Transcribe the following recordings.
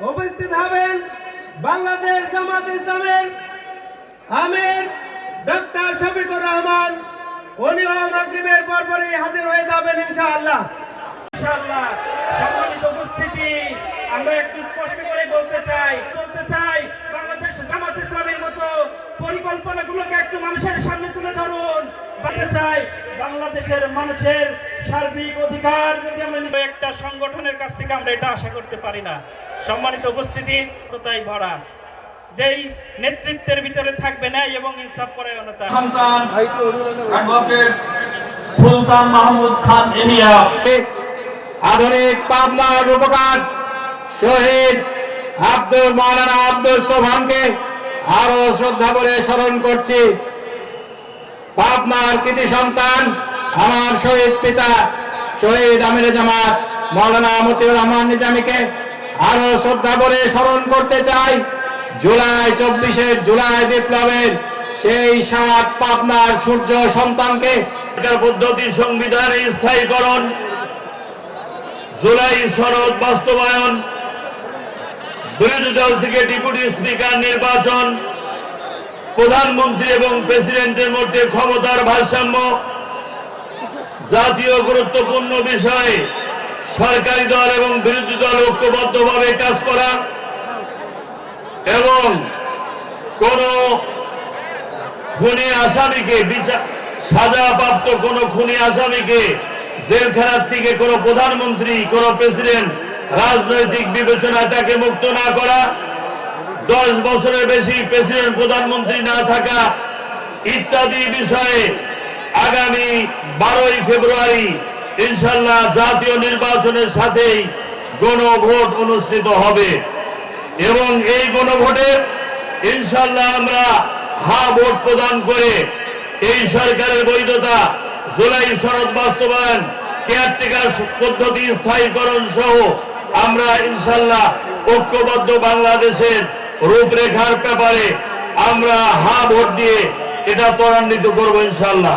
উপস্থিত হবেন বাংলাদেশ জামাত ইসলামের আমির ডক্টর শফিকুর রহমান। উনিও মাগরিবের পরপরই হাজির হয়ে যাবেন ইনশাআল্লাহ। ইনশাআল্লাহ। সম্মানিত উপস্থিতি, আমরা একটু স্পষ্ট করে বলতে চাই বলতে চাই, বাংলাদেশ জামাত ইসলামের মতো পরিকল্পনাগুলোকে একটু মানুষের সামনে তুলে ধরুন। বলতে চাই, বাংলাদেশের মানুষের সার্বিক অধিকার যদি আমরা একটা সংগঠনের কাছ থেকে আমরা এটা আশা করতে পারি না। সম্মানিত উপস্থিতি তাই ভরা। যেই নেতৃত্বের ভিতরে থাকবে না এবং ইনসাফ পরায়ণতা। সন্তান অ্যাডভোকেট সুলতান মাহমুদ খান এহিয়া আধুনিক পাবনার রূপকার শহীদ আব্দুল মৌলানা আব্দুল সোভানকে আরও শ্রদ্ধা করে স্মরণ করছি। পাবনার কৃতি সন্তান আমার শহীদ পিতা শহীদ আমির জামাত মৌলানা মতিউর রহমান নিজামীকে আরও শ্রদ্ধা করে স্মরণ করতে চাই, জুলাই চব্বিশে জুলাই বিপ্লবের সেই সাত পাবনার সূর্য সন্তানকে। পদ্ধতি সংবিধানে স্থায়ীকরণ, জুলাই সনদ বাস্তবায়ন বিরোধী দল থেকে ডেপুটি স্পিকার নির্বাচন, প্রধানমন্ত্রী এবং প্রেসিডেন্টের মধ্যে ক্ষমতার ভারসাম্য, জাতীয় গুরুত্বপূর্ণ বিষয়ে সরকারি দল এবং বিরোধী দল ঐক্যবদ্ধভাবে কাজ করা এবং কোন খুনি আসামিকে বিচার সাজাপ্রাপ্ত কোন খুনি আসামিকে জেলখানার থেকে কোন প্রধানমন্ত্রী, কোন প্রেসিডেন্ট রাজনৈতিক বিবেচনায় তাকে মুক্ত না করা, দশ বছরের বেশি প্রেসিডেন্ট, প্রধানমন্ত্রী না থাকা ইত্যাদি বিষয়ে আগামী বারোই ফেব্রুয়ারি ইনশাল্লাহ জাতীয় নির্বাচনের সাথেই গণভোট অনুষ্ঠিত হবে। এবং এই গণভোটে ইনশাল্লাহ আমরা হা ভোট প্রদান করে এই সরকারের বৈধতা, জুলাই সনদ বাস্তবায়ন কেয়ারটেকার পদ্ধতি স্থায়ীকরণ সহ আমরা ইনশাল্লাহ ঐক্যবদ্ধ বাংলাদেশের রূপরেখার ব্যাপারে আমরা হা ভোট দিয়ে এটা ত্বরান্বিত করব ইনশাল্লাহ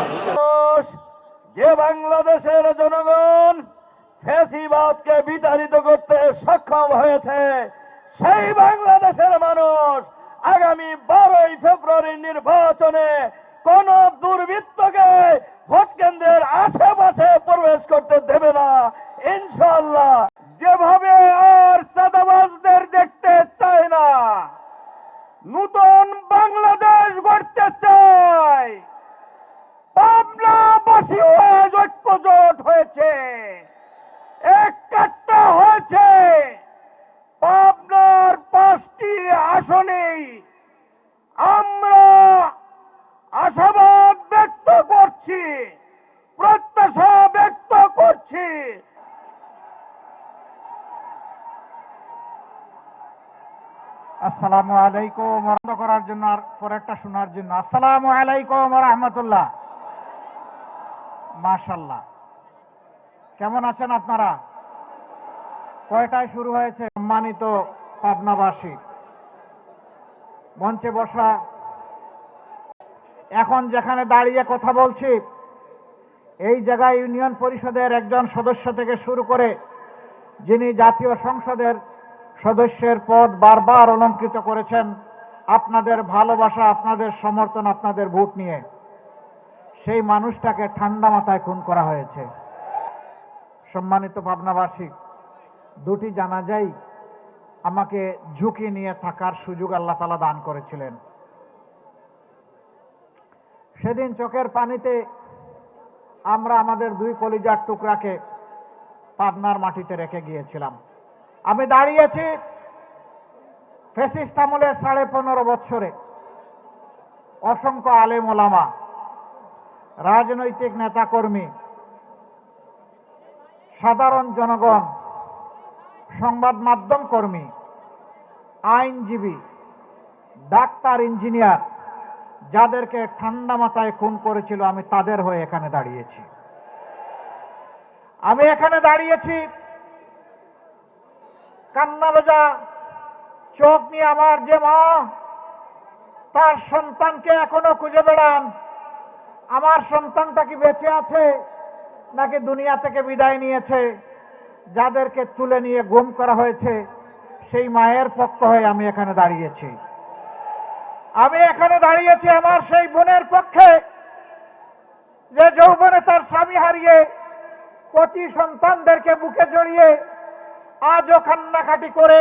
যে বাংলাদেশের জনগণ ফ্যাসিবাদকে বিতাড়িত করতে সক্ষম হয়েছে, সেই বাংলাদেশের মানুষ আগামী বারোই ফেব্রুয়ারি নির্বাচনে কোন দুর্বৃত্তকে ভোট কেন্দ্রের আশেপাশে প্রবেশ করতে দেবে না। ইনশাল্লাহ যেভাবে আর সাদাবাজদের দেখতে চায় না, নূতন বাংলাদেশ গড়তে চায়। ঐক্যজোট হয়েছে। একটা হয়েছে। পাবনার পাঁচটি আমরা আশাবাদ ব্যক্ত করছি, প্রত্যাশা ব্যক্ত করছি। আসসালামু আলাইকুম। করার জন্য আর পরেরটা শোনার জন্য। আসসালামু আলাইকুম রহমতুল্লাহ। মাশাল্লাহ কেমন আছেন আপনারা? কয়টায় শুরু হয়েছে সম্মানিত পাবনাবাসী? মঞ্চে বসা। এখন যেখানে দাঁড়িয়ে কথা বলছি, এই জায়গায় ইউনিয়ন পরিষদের একজন সদস্য থেকে শুরু করে যিনি জাতীয় সংসদের সদস্যের পদ বারবার অলঙ্কৃত করেছেন, আপনাদের ভালোবাসা, আপনাদের সমর্থন, আপনাদের ভোট নিয়ে। সেই মানুষটাকে ঠান্ডা মাথায় খুন করা হয়েছে। সম্মানিত ভাবনাবাসী, দুটি জানাজাই আমাকে ঝুঁকি নিয়ে থাকার সুযোগ আল্লাহ তালা দান করেছিলেন। সেদিন চোখের পানিতে আমরা আমাদের দুই কলিজার টুকরাকে পাবনার মাটিতে রেখে গিয়েছিলাম। আমি দাঁড়িয়েছি আমলের সাড়ে পনেরো বৎসরে অসংখ্য আলেম ওলামা রাজনৈতিক নেতাকর্মী, সাধারণ জনগণ, সংবাদ মাধ্যম কর্মী, আইনজীবী, ডাক্তার, ইঞ্জিনিয়ার, যাদেরকে ঠান্ডা মাথায় খুন করেছিল, আমি তাদের হয়ে এখানে দাঁড়িয়েছি। আমি এখানে দাঁড়িয়েছি কান্না ভেজা চোখ নিয়ে আমার যে মা, তার সন্তানকে এখনও খুঁজে বেড়ান। আমার সন্তানটা কি বেঁচে আছে নাকি দুনিয়া থেকে বিদায় নিয়েছে? যাদেরকে তুলে নিয়ে গুম করা হয়েছে, সেই মায়ের পক্ষ হয়ে আমি এখানে দাঁড়িয়েছি। আমি এখানে দাঁড়িয়েছি আমার সেই বোনের পক্ষে, যে যৌবনে তার স্বামী হারিয়ে কচি সন্তানদেরকে বুকে জড়িয়ে আজও কান্নাকাটি করে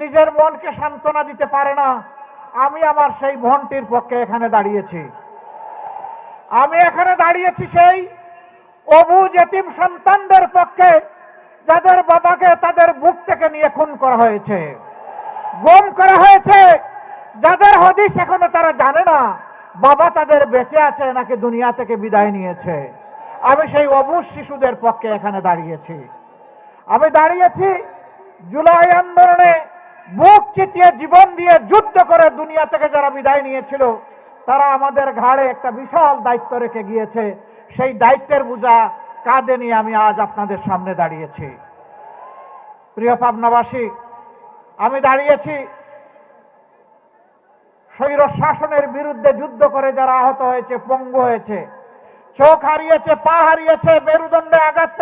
নিজের মনকে সান্ত্বনা দিতে পারে না, আমি আমার সেই বোনটির পক্ষে এখানে দাঁড়িয়েছি। আমি এখানে দাঁড়িয়েছি সেই অবু এতিম সন্তানদের পক্ষে, যাদের বাবাকে তাদের বুক থেকে নিয়ে খুন করা হয়েছে। গুম করা হয়েছে। যাদের হদিস এখনও তারা জানে না, বাবা তাদের বেঁচে আছে নাকি দুনিয়া থেকে বিদায় নিয়েছে। আমি সেই অবুজ শিশুদের পক্ষে এখানে দাঁড়িয়েছি। আমি দাঁড়িয়েছি জুলাই আন্দোলনে বুক চিতিয়ে জীবন দিয়ে যুদ্ধ করে দুনিয়া থেকে যারা বিদায় নিয়েছিল তারা আমাদের ঘাড়ে একটা বিশাল দায়িত্ব রেখে গিয়েছে। সেই দায়িত্বের বোঝা কাঁধে নিয়ে আমি আজ আপনাদের সামনে দাঁড়িয়েছি। প্রিয় পাবনাবাসী, আমি দাঁড়িয়েছি স্বৈর শাসনের বিরুদ্ধে যুদ্ধ করে যারা আহত হয়েছে, পঙ্গু হয়েছে। চোখ হারিয়েছে, পা হারিয়েছে, মেরুদণ্ডে আঘাত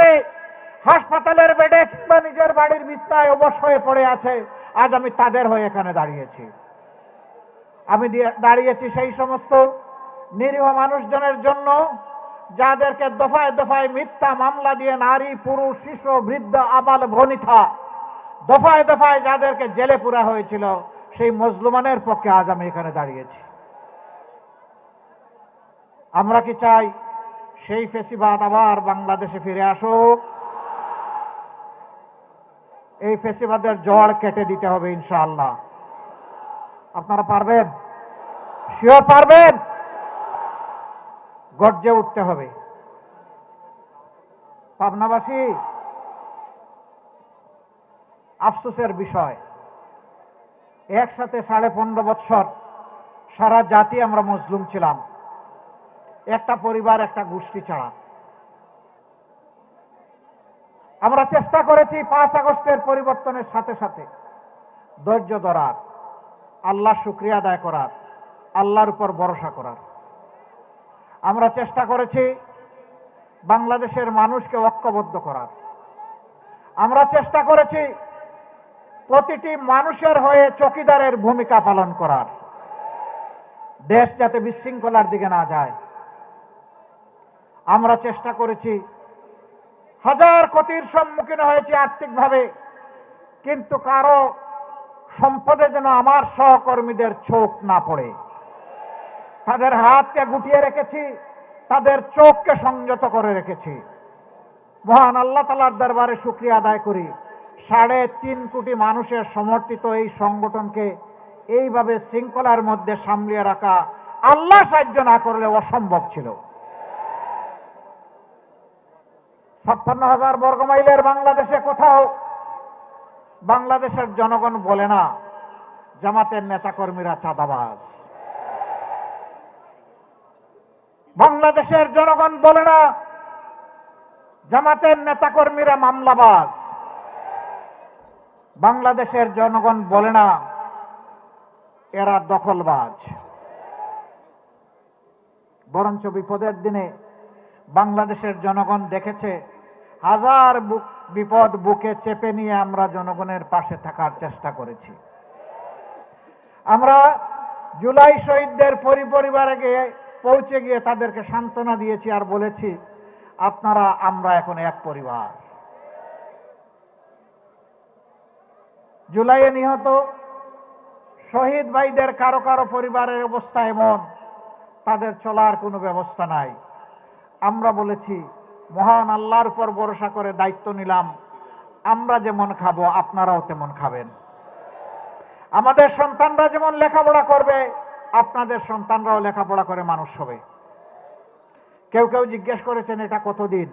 হাসপাতালের বেডে কিংবা নিজের বাড়ির বিছনায় অবশ হয়ে পড়ে আছে। আজ আমি তাদের হয়ে এখানে দাঁড়িয়েছি। আমি দাঁড়িয়েছি সেই সমস্ত নিরীহ মানুষজনের জন্য, যাদেরকে দফায় দফায় মিথ্যা মামলা দিয়ে নারী, পুরুষ, শিশু, বৃদ্ধ, আবাল ভনিতা দফায় দফায় যাদেরকে জেলে পুরা হয়েছিল, সেই মজলুমানের পক্ষে আজ আমি এখানে দাঁড়িয়েছি। আমরা কি চাই সেই ফেসিবাদ আবার বাংলাদেশে ফিরে আসুক? এই ফেসিবাদের জড় কেটে দিতে হবে ইনশাআল্লাহ। আপনারা পারবেন? শিওর পারবেন? গর্জে উঠতে হবে। পাবনাবাসী, আফসোসের বিষয়। একসাথে সাড়ে পনেরো বৎসর সারা জাতি আমরা মজলুম ছিলাম। একটা পরিবার, একটা গোষ্ঠী ছাড়া। আমরা চেষ্টা করেছি পাঁচ আগস্টের পরিবর্তনের সাথে সাথে। ধৈর্য ধরার। আল্লাহ শুক্রিয়া আদায় করার, আল্লাহর উপর ভরসা করার। আমরা চেষ্টা করেছি বাংলাদেশের মানুষকে ঐক্যবদ্ধ করার। আমরা চেষ্টা করেছি প্রতিটি মানুষের হয়ে চকিদারের ভূমিকা পালন করার। দেশ যাতে বিশৃঙ্খলার দিকে না যায়। আমরা চেষ্টা করেছি, হাজার ক্ষতির সম্মুখীন হয়েছি আর্থিকভাবে, কিন্তু কারও সম্পদে যেন আমার সহকর্মীদের চোখ না পড়ে। তাদের হাতকে গুটিয়ে রেখেছি, তাদের চোখকে সংযত করে রেখেছি। মহান আল্লাহ তালার দরবারে শুক্রিয়া আদায় করি। সাড়ে তিন কোটি মানুষের সমর্থিত এই সংগঠনকে এইভাবে শৃঙ্খলার মধ্যে সামলিয়ে রাখা আল্লাহ সাহায্য না করলে অসম্ভব ছিল। ছাপ্পান্ন হাজার বর্গমাইলের বাংলাদেশে কোথাও বাংলাদেশের জনগণ বলে না, জামাতের নেতাকর্মীরা চাঁদাবাজ। বাংলাদেশের জনগণ বলে না, জামাতের নেতাকর্মীরা মামলাবাজ। বাংলাদেশের জনগণ বলে না, এরা দখলবাজ। বরঞ্চ বিপদের দিনে বাংলাদেশের জনগণ দেখেছে, হাজার বুক বিপদ বুকে চেপে নিয়ে আমরা জনগণের পাশে থাকার চেষ্টা করেছি। আমরা জুলাই শহীদদের পরিপরিবারে গিয়ে পৌঁছে গিয়ে তাদেরকে সান্ত্বনা দিয়েছি আর বলেছি, আপনারা, আমরা এখন এক পরিবার। জুলাইয়ে নিহত শহীদ ভাইদের কারও কারও পরিবারের অবস্থা এমন, তাদের চলার কোনো ব্যবস্থা নাই। আমরা বলেছি মহান আল্লাহর উপর ভরসা করে দায়িত্ব নিলাম। আমরা যেমন খাব, আপনারাও তেমন খাবেন। আমাদের সন্তানরা যেমন লেখাপড়া করবে, আপনাদের সন্তানরাও লেখাপড়া করে মানুষ হবে। কেউ কেউ জিজ্ঞেস করেছেন, এটা কতদিন?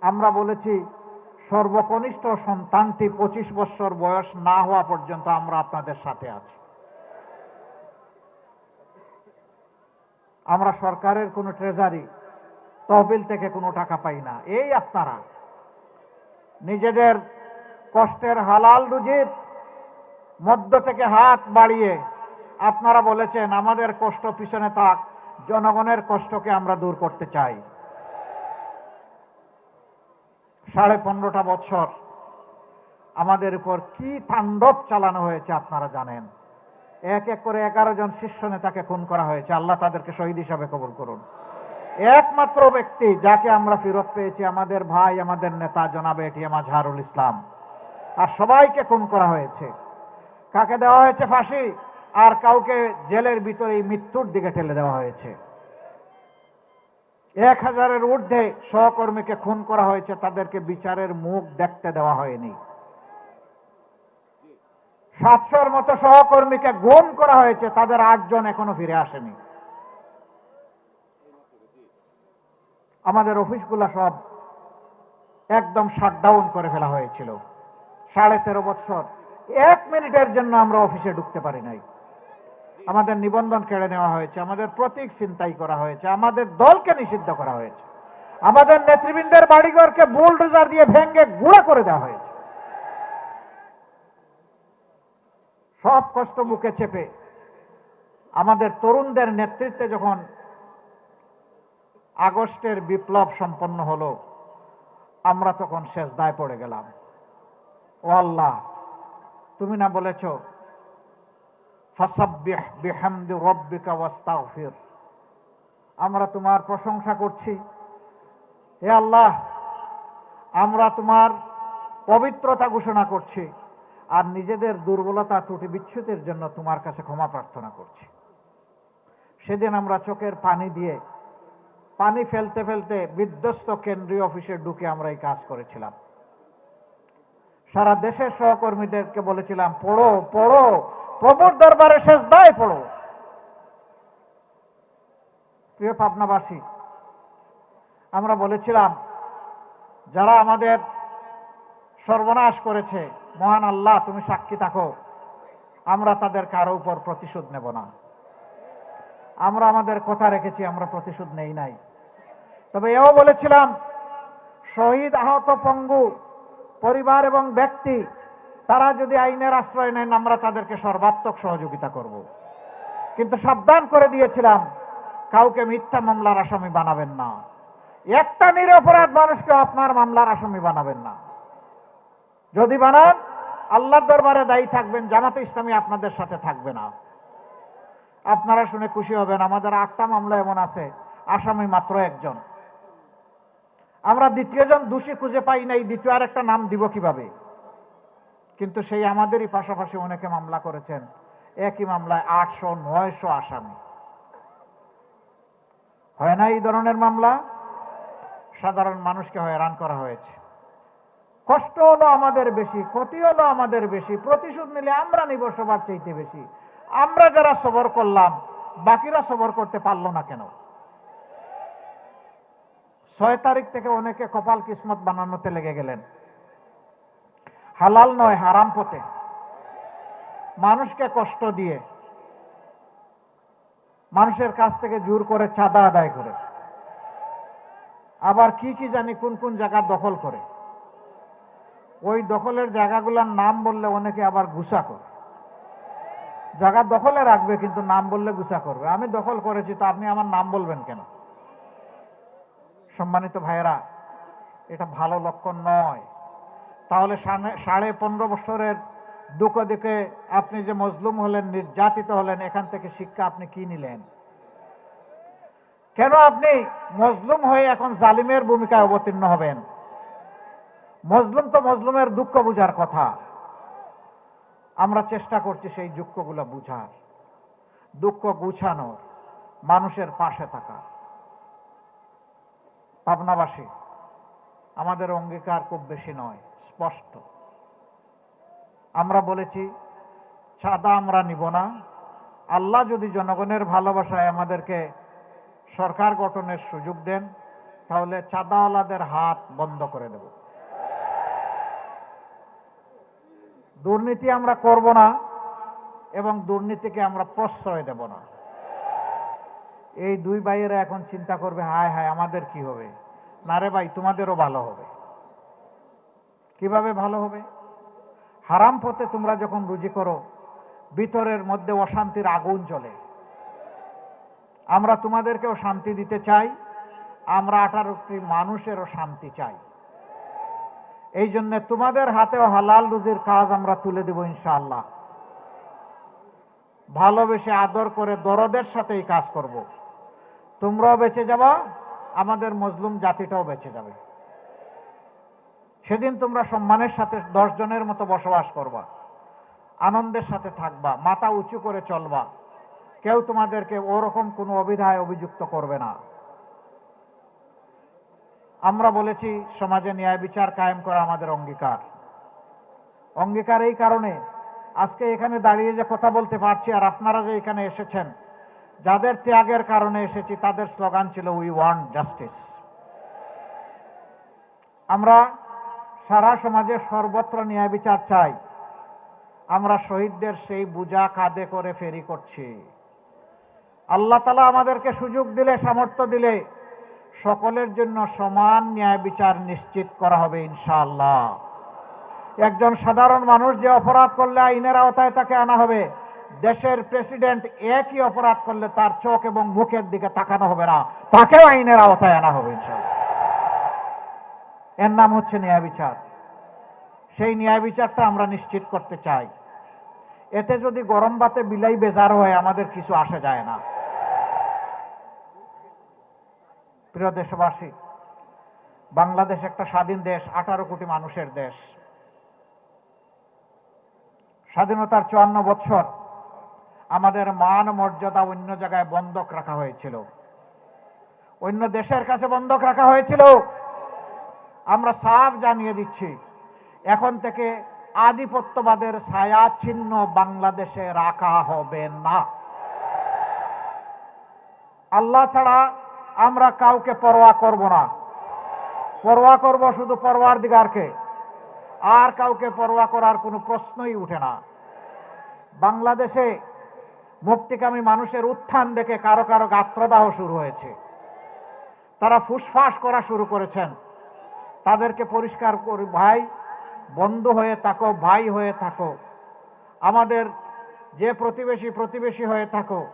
আমরা বলেছি, সর্বকনিষ্ঠ সন্তানটি পঁচিশ বছর বয়স না হওয়া পর্যন্ত আমরা আপনাদের সাথে আছি। আমরা সরকারের কোনো ট্রেজারি তহবিল থেকে কোনো টাকা পাই না। এই আপনারা। নিজেদের কষ্টের হালাল রুজির মধ্য থেকে হাত বাড়িয়ে আপনারা বলেছেন, আমাদের কষ্ট পিছনে থাক, জনগণের কষ্টকে আমরা দূর করতে চাই। সাড়ে পনেরোটা বছর আমাদের উপর কি তাণ্ডব চালানো হয়েছে আপনারা জানেন? এক এক করে এগারো জন শীর্ষ নেতাকে খুন করা হয়েছে। আল্লাহ তাদেরকে শহীদ হিসাবে কবুল করুন। একমাত্র ব্যক্তি যাকে আমরা ফেরত পেয়েছি, আমাদের ভাই, আমাদের নেতা জনাবে এটিএম আজহারুল ইসলাম। আর সবাইকে খুন করা হয়েছে। কাকে দেওয়া হয়েছে ফাঁসি? আর কাউকে জেলের ভিতরে মৃত্যুর দিকে ঠেলে দেওয়া হয়েছে। এক হাজারের ঊর্ধ্বে সহকর্মীকে খুন করা হয়েছে, তাদেরকে বিচারের মুখ দেখতে দেওয়া হয়নি। সাতশোর মতো সহকর্মীকে গুম করা হয়েছে, তাদের আটজন এখনও ফিরে আসেনি। আমাদের অফিসগুলো সব একদম শাটডাউন করে ফেলা হয়েছিল। সাড়ে তেরো বছর এক মিনিটের জন্য আমরা অফিসে ঢুকতে পারি নাই। আমাদের নিবন্ধন কেড়ে নেওয়া হয়েছে, আমাদের প্রতীক চিন্তাই করা হয়েছে, আমাদের দলকে নিষিদ্ধ করা হয়েছে, আমাদের নেতৃবৃন্দের বাড়িঘরকে বুলডোজার দিয়ে ভেঙ্গে গুঁড়া করে দেওয়া হয়েছে। সব কষ্ট মুখে চেপে আমাদের তরুণদের নেতৃত্বে যখন আগস্টের বিপ্লব সম্পন্ন হলো, আমরা তখন শেষ দায় পড়ে গেলাম। ও আল্লাহ, তুমি না বলেছ আমরা তোমার প্রশংসা করছি। হে আল্লাহ, আমরা তোমার পবিত্রতা ঘোষণা করছি আর নিজেদের দুর্বলতা ত্রুটি বিচ্ছুতির জন্য তোমার কাছে ক্ষমা প্রার্থনা করছি। সেদিন আমরা চোখের পানি দিয়ে পানি ফেলতে ফেলতে বিধ্বস্ত কেন্দ্রীয় অফিসে ঢুকে আমরা এই কাজ করেছিলাম। সারা দেশের সহকর্মীদেরকে বলেছিলাম, পড়ো পড়ো, প্রভুর দরবারে শেষ দায় পড়ো। প্রিয় পাবনাবাসী, আমরা বলেছিলাম, যারা আমাদের সর্বনাশ করেছে, মহান আল্লাহ, তুমি সাক্ষী থাকো। আমরা তাদের কারও উপর প্রতিশোধ নেব না। আমরা আমাদের কথা রেখেছি, আমরা প্রতিশোধ নেই নাই। তবে এও বলেছিলাম, শহীদ আহত পঙ্গু, পরিবার এবং ব্যক্তি, তারা যদি আইনের আশ্রয় নেন, আমরা তাদেরকে সর্বাত্মক সহযোগিতা করব। কিন্তু সাবধান করে দিয়েছিলাম, কাউকে মিথ্যা মামলার আসামি বানাবেন না। একটা নিরপরাধ মানুষকে আপনার মামলার আসামি বানাবেন না। যদি বানান, আল্লাহর দরবারে দায়ী থাকবেন, জামাতে ইসলামী আপনাদের সাথে থাকবে না। আপনারা শুনে খুশি হবেন, আমাদের আটটা মামলা এমন আছে, আসামি মাত্র একজন। আমরা দ্বিতীয়জন দোষী খুঁজে পাই নাই, দ্বিতীয় আর একটা নাম দিব কীভাবে? কিন্তু সেই আমাদেরই পাশাপাশি অনেকে মামলা করেছেন। একই মামলায় আটশো, নয়শো আসামি। হয় না এই ধরনের মামলা? সাধারণ মানুষকে হয়রান করা হয়েছে। কষ্ট হলো আমাদের বেশি, ক্ষতি হলো আমাদের বেশি, প্রতিশোধ নিলে আমরা নিব সবার চাইতে বেশি। আমরা যারা সবর করলাম, বাকিরা সবর করতে পারল না কেন? ছয় তারিখ থেকে অনেকে কপাল কিসমত বানানোতে লেগে গেলেন। হালাল নয়, হারাম পথে। মানুষকে কষ্ট দিয়ে, মানুষের কাছ থেকে জোর করে চাঁদা আদায় করে। আবার কি কি জানি কোন কোন জায়গা দখল করে। ওই দখলের জায়গাগুলোর নাম বললে অনেকে আবার গুসা করে। জায়গা দখলে রাখবে, কিন্তু নাম বললে গুসা করবে। আমি দখল করেছি, তো আপনি আমার নাম বলবেন কেন? সম্মানিত ভাইয়েরা, এটা ভালো লক্ষণ নয়। তাহলে সাড়ে পনেরো বছরের দুঃখ দেখে আপনি যে মজলুম হলেন, নির্যাতিত হলেন, এখান থেকে শিক্ষা আপনি কি নিলেন? কেন আপনি মজলুম হয়ে এখন জালিমের ভূমিকায় অবতীর্ণ হবেন? মজলুম তো মজলুমের দুঃখ বুঝার কথা। আমরা চেষ্টা করছি সেই দুঃখগুলো বুঝার। দুঃখ গুছানোর, মানুষের পাশে থাকা পাবনাবাসী আমাদের অঙ্গীকার খুব বেশি নয়, স্পষ্ট। আমরা বলেছি চাঁদা আমরা নিব না। আল্লাহ যদি জনগণের ভালোবাসায় আমাদেরকে সরকার গঠনের সুযোগ দেন, তাহলে চাঁদাওয়ালাদের হাত বন্ধ করে দেব। দুর্নীতি আমরা করব না এবং দুর্নীতিকে আমরা প্রশ্রয় দেব না। এই দুই ভাইয়েরা এখন চিন্তা করবে, হায় হায়, আমাদের কি হবে? না রে ভাই, তোমাদেরও ভালো হবে। কীভাবে ভালো হবে? হারাম পথে তোমরা যখন রুজি করো, ভিতরের মধ্যে অশান্তির আগুন চলে আমরা তোমাদেরকেও শান্তি দিতে চাই, আমরা আঠারোটি মানুষেরও শান্তি চাই। এই জন্য তোমাদের হাতেও হালাল রুজির কাজ আমরা তুলে দেব ইনশাআল্লাহ। ভালোবেসে আদর করে দরদের সাথে এই কাজ করব। তোমরাও বেঁচে যাবা, আমাদের মজলুম জাতিটাও বেঁচে যাবে। সেদিন তোমরা সম্মানের সাথে দশ জনের মতো বসবাস করবা, আনন্দের সাথে থাকবা, মাথা উঁচু করে চলবা। কেউ তোমাদেরকে ওরকম কোনো অবিধায় অভিযুক্ত করবে না। আমরা বলেছি, সমাজে ন্যায় বিচার কায়েম করা আমাদের অঙ্গীকার। অঙ্গীকার এই কারণে, আজকে এখানে দাঁড়িয়ে যে কথা বলতে পারছি, আর আপনারা যে এখানে এসেছেন যাদের ত্যাগের কারণে এসেছি, তাদের স্লোগান ছিল উই ওয়ান্ট জাস্টিস আমরা সারা সমাজে সর্বত্র ন্যায় বিচার চাই। আমরা শহীদদের সেই বুঝা কাঁধে করে ফেরি করছি। আল্লাহ তালা আমাদেরকে সুযোগ দিলে, সামর্থ্য দিলে, সকলের জন্য সমান ন্যায় বিচার নিশ্চিত করা হবে, ইনশাআল্লাহ। একজন সাধারণ মানুষ যে অপরাধ করলে আইনের আওতায় তাকে আনা হবে দেশের প্রেসিডেন্ট একই অপরাধ করলে তার চোখ এবং মুখের দিকে তাকানো হবে না। তাকেও আইনের আওতায় আনা হবে এর নাম হচ্ছে ন্যায় বিচার। সেই ন্যায় বিচারটা আমরা নিশ্চিত করতে চাই। এতে যদি গরম বাতে বিলাই বেজার হয়, আমাদের কিছু আসে যায় না। প্রিয় দেশবাসী, বাংলাদেশ একটা স্বাধীন দেশ, আঠারো কোটি মানুষের দেশ। স্বাধীনতার চুয়ান্ন বছর আমাদের মান মর্যাদা অন্য জায়গায় বন্ধক রাখা হয়েছিল। অন্য দেশের কাছে বন্ধক রাখা হয়েছিল। আমরা সাফ জানিয়ে দিচ্ছি, এখন থেকে আধিপত্যবাদের ছায়া চিহ্ন বাংলাদেশে রাখা হবে না। আল্লাহ ছাড়া আমরা কাউকে পরোয়া করব না। পরোয়া করব শুধু পরোয়ার দিগারকে আর কাউকে পরোয়া করার কোনো প্রশ্নই উঠে না। বাংলাদেশে মুক্তিকামী মানুষের উত্থান দেখে কারও কারও গাত্রদাহ শুরু হয়েছে। তারা ফুসফাস করা শুরু করেছেন। তাদেরকে পরিষ্কার করি, ভাই, বন্ধু হয়ে থাকো, ভাই হয়ে থাকো। আমাদের যে প্রতিবেশী প্রতিবেশী হয়ে থাকো।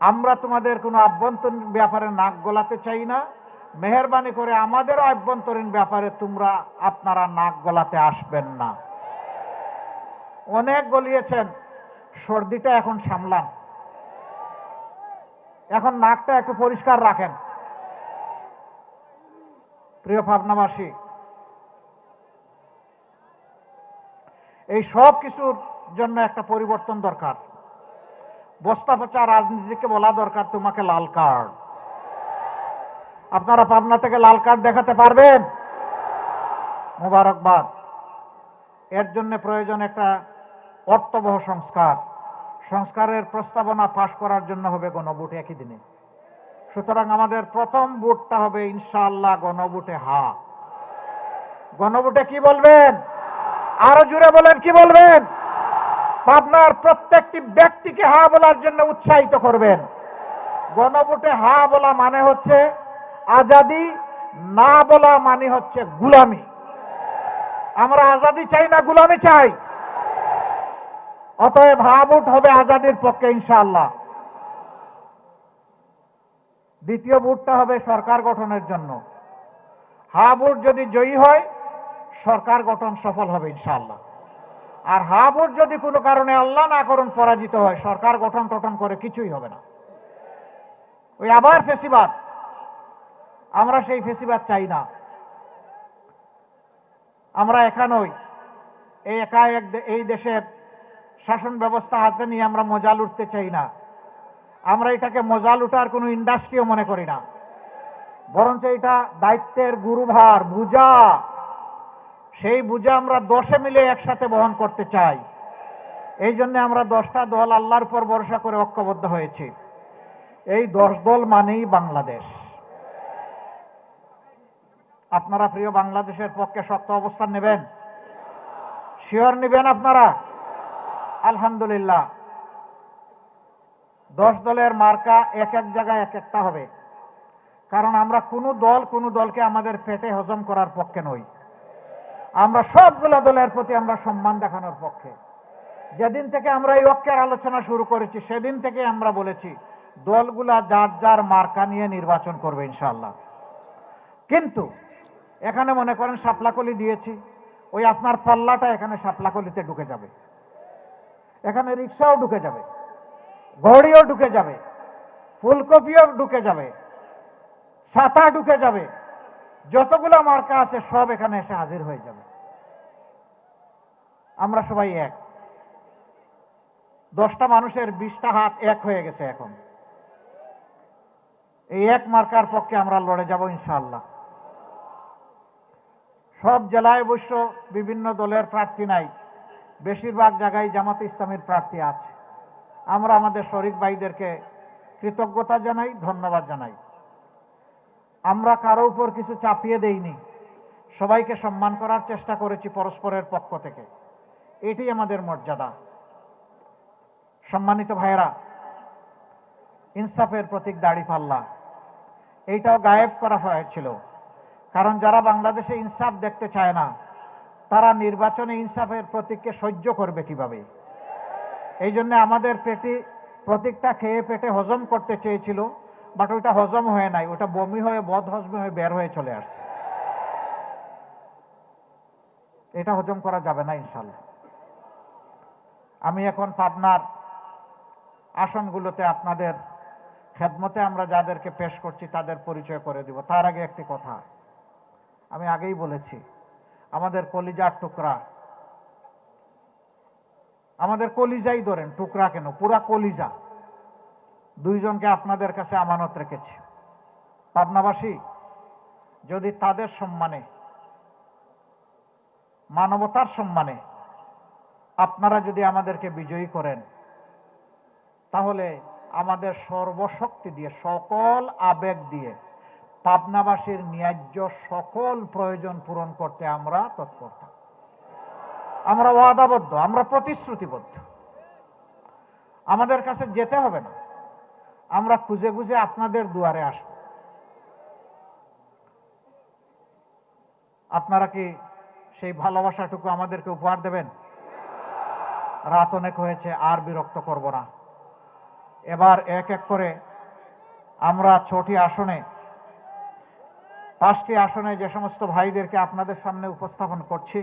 আমরা তোমাদের কোনো আভ্যন্তরীণ ব্যাপারে নাক গলাতে চাই না। মেহরবানি করে আমাদেরও আভ্যন্তরীণ ব্যাপারে তোমরা আপনারা নাক গলাতে আসবেন না। অনেক গলিয়েছেন। সর্দিটা এখন সামলান। এখন নাকটা একটু পরিষ্কার রাখেন। প্রিয় ভাবনাবাসী, এই সব কিছুর জন্য একটা পরিবর্তন দরকার। বস্তা পচা রাজনীতিকে বলা দরকার তোমাকে লাল কার্ড। আপনারা পাবনা থেকে লাল কার্ড দেখাতে পারবেন। মুবারকবাদ। এর জন্য প্রয়োজন একটা অর্থবহ সংস্কার। সংস্কারের প্রস্তাবনা পাশ করার জন্য হবে গণভোট একই দিনে। সুতরাং আমাদের প্রথম ভোটটা হবে ইনশাআল্লাহ গণভোটে হা। গণভোটে কি বলবেন? আরও জুড়ে বলেন, কি বলবেন? পাবনার প্রত্যেকটি ব্যক্তিকে হা বলার জন্য উৎসাহিত করবেন। গণভোটে হা বলা মানে হচ্ছে আজাদি, না বলা মানে হচ্ছে গুলামি। আমরা আজাদি চাই না গুলামি চাই? অতএব হা ভোট হবে আজাদির পক্ষে, ইনশাআল্লাহ। দ্বিতীয় ভোটটা হবে সরকার গঠনের জন্য। হা ভোট যদি জয়ী হয়, সরকার গঠন সফল হবে, ইনশাআল্লাহ। আর হা ভোট যদি কোনো কারণে আল্লাহ না করুন, পরাজিত হয়, সরকার গঠন টঠন করে কিছুই হবে না। ওই আবার ফেসিবাদ। আমরা সেই ফেসিবাদ চাই না। আমরা একা নই। এই একা এক এই দেশের শাসন ব্যবস্থা হাতে নিয়ে আমরা মজা লুটতে চাই না। আমরা এটাকে মজা লুটার কোনো ইন্ডাস্ট্রিও মনে করি না। বরঞ্চ এটা দায়িত্বের গুরুভার বুঝা সেই বুঝা আমরা দশে মিলে একসাথে বহন করতে চাই। এই জন্য আমরা দশটা দল আল্লাহর পর ভরসা করে ঐক্যবদ্ধ হয়েছি। এই দশ দল মানেই বাংলাদেশ। আপনারা প্রিয় বাংলাদেশের পক্ষে শক্ত অবস্থান নেবেন। শিওর নেবেন আপনারা? আলহামদুলিল্লাহ। দশ দলের মার্কা এক এক জায়গায় এক একটা হবে। কারণ আমরা কোনো দল কোনো দলকে আমাদের পেটে হজম করার পক্ষে নই। আমরা সবগুলো দলের প্রতি আমরা সম্মান দেখানোর পক্ষে। যেদিন থেকে আমরা এই ঐক্যের আলোচনা শুরু করেছি, সেদিন থেকে আমরা বলেছি, দলগুলা যার যার মার্কা নিয়ে নির্বাচন করবে ইনশাল্লাহ কিন্তু এখানে মনে করেন সাপলাকলি দিয়েছি, ওই আপনার পাল্লাটা এখানে সাপলাকলিতে ঢুকে যাবে। এখানে রিক্সাও ঢুকে যাবে, ঘড়িও ঢুকে যাবে, ফুলকপিও ঢুকে যাবে, ছাতা ঢুকে যাবে, যতগুলো মার্কা আছে সব এখানে এসে হাজির হয়ে যাবে। আমরা সবাই এক। দশটা মানুষের বিশটা হাত এক হয়ে গেছে এখন। এই এক মার্কার পক্ষে আমরা লড়ে যাব ইনশাল্লাহ সব জেলায় অবশ্য বিভিন্ন দলের প্রার্থী নাই। বেশিরভাগ জায়গায় জামাতে ইসলামের প্রার্থী আছে। আমরা আমাদের শরিক ভাইদেরকে কৃতজ্ঞতা জানাই, ধন্যবাদ জানাই। আমরা কারও উপর কিছু চাপিয়ে দেইনি। সবাইকে সম্মান করার চেষ্টা করেছি পরস্পরের পক্ষ থেকে। এটি আমাদের মর্যাদা। সম্মানিত ভাইয়েরা, ইনসাফের প্রতীক দাড়ি পাল্লা। এইটাও গায়েব করা হয়েছিল। কারণ যারা বাংলাদেশে ইনসাফ দেখতে চায় না তারা নির্বাচনে ইনসাফের প্রতীককে সহ্য করবে কীভাবে? এই জন্য আমাদের পেটি প্রতীকটা খেয়ে পেটে হজম করতে চেয়েছিল, বাট ওইটা হজম হয়ে নাই। ওটা বমি হয়ে বদ হজমি হয়ে বের হয়ে চলে আসছে। এটা হজম করা যাবে না ইনশাল্লাহ আমি এখন পাবনার আসনগুলোতে আপনাদের খেদমতে আমরা যাদেরকে পেশ করছি তাদের পরিচয় করে দিব। তার আগে একটি কথা। আমি আগেই বলেছি আমাদের কলিজার টুকরা। আমাদের কলিজাই ধরেন, টুকরা কেন? পুরা কলিজা। দুইজনকে আপনাদের কাছে আমানত রেখেছি। পাবনাবাসী, যদি তাদের সম্মানে, মানবতার সম্মানে আপনারা যদি আমাদেরকে বিজয়ী করেন, তাহলে আমাদের সর্বশক্তি দিয়ে, সকল আবেগ দিয়ে পাবনাবাসীর ন্যায্য সকল প্রয়োজন পূরণ করতে আমরা তৎপর আমরা ওয়াদাবদ্ধ, আমরা প্রতিশ্রুতিবদ্ধ। আমাদের কাছে যেতে হবে না। আমরা খুঁজে খুঁজে আপনাদের দুয়ারে আসব। আপনারা কি সেই ভালোবাসাটুকু আমাদেরকে উপহার দেবেন? রাত অনেক হয়েছে, আর বিরক্ত করব না। এবার এক এক করে আমরা ছটি আসনে পাঁচটি আসনে যে সমস্ত ভাইদেরকে আপনাদের সামনে উপস্থাপন করছি,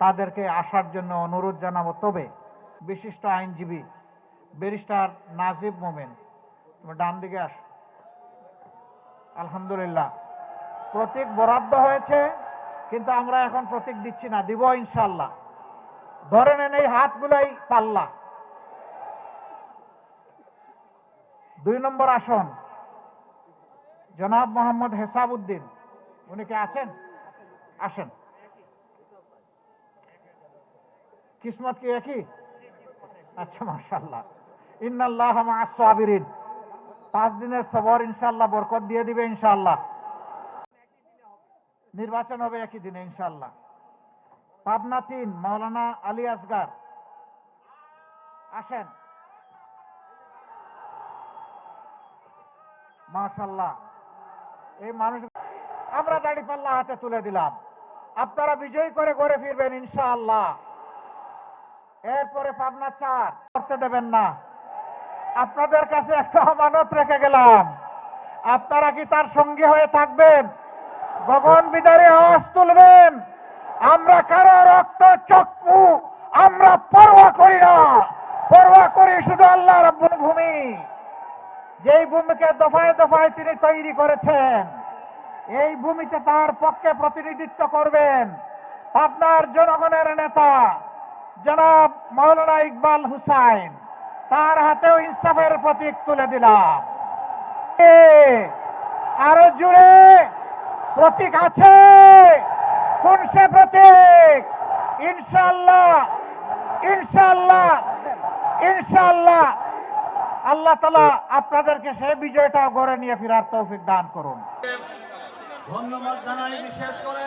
তাদেরকে আসার জন্য অনুরোধ জানাব। তবে বিশিষ্ট আইনজীবী ব্যারিস্টার নাজিব মোমেন, তুমি ডান দিকে আস। আলহামদুলিল্লাহ। প্রতীক বরাদ্দ হয়েছে, কিন্তু আমরা এখন প্রতীক দিচ্ছি না, দিব ইনশাল্লাহ ধরে নেন এই হাতগুলাই পাল্লা। দুই নম্বর আসন। জনাব মোহাম্মদ হেসাবউদ্দিন, উনি কে আছেন? আসেন। কিসমত কি একই? আচ্ছা মাশাল্লাহ ইন্নাল্লাহ মাসাবিরিন পাঁচ দিনের সবর ইনশাল্লাহ বরকত দিয়ে দিবে ইনশাল্লাহ নির্বাচন হবে একই দিনে ইনশাল্লাহ পাবনা তিন, মাওলানা আলী আসগার। আসেন। মাশাল্লাহ এই মানুষ আমরা দাড়ি পাল্লা হাতে তুলে দিলাম। আপনারা বিজয়ী করে ঘরে ফিরবেন, ইনশাআল্লাহ। এরপরে পাবনা চার। করতে দেবেন না। আপনাদের কাছে একটা আমানত রেখে গেলাম। আপনারা কি তার সঙ্গী হয়ে থাকবেন? গগন বিদারে আওয়াজ তুলবেন। আমরা কারও রক্ত চক্ষু আমরা পরোয়া করি না। পরোয়া করি শুধু আল্লাহ রব্বুল ভূমি যেই ভূমিকে দফায় দফায় তিনি তৈরি করেছেন, এই ভূমিতে তার পক্ষে প্রতিনিধিত্ব করবেন আপনার জনগণের নেতা জনাব মৌলানা ইকবাল হুসাইন। তার হাতেও ইনসাফের প্রতীক তুলে দিলাম। আরও জুড়ে প্রতীক আছে, কোন সে প্রতীক? ইনশাল্লাহ ইনশাল্লাহ ইনশাল্লাহ আল্লাহ তালা আপনাদেরকে সেই বিজয়টা গড়ে নিয়ে ফেরার তৌফিক দান করুন। ধন্যবাদ জানাই বিশেষ করে।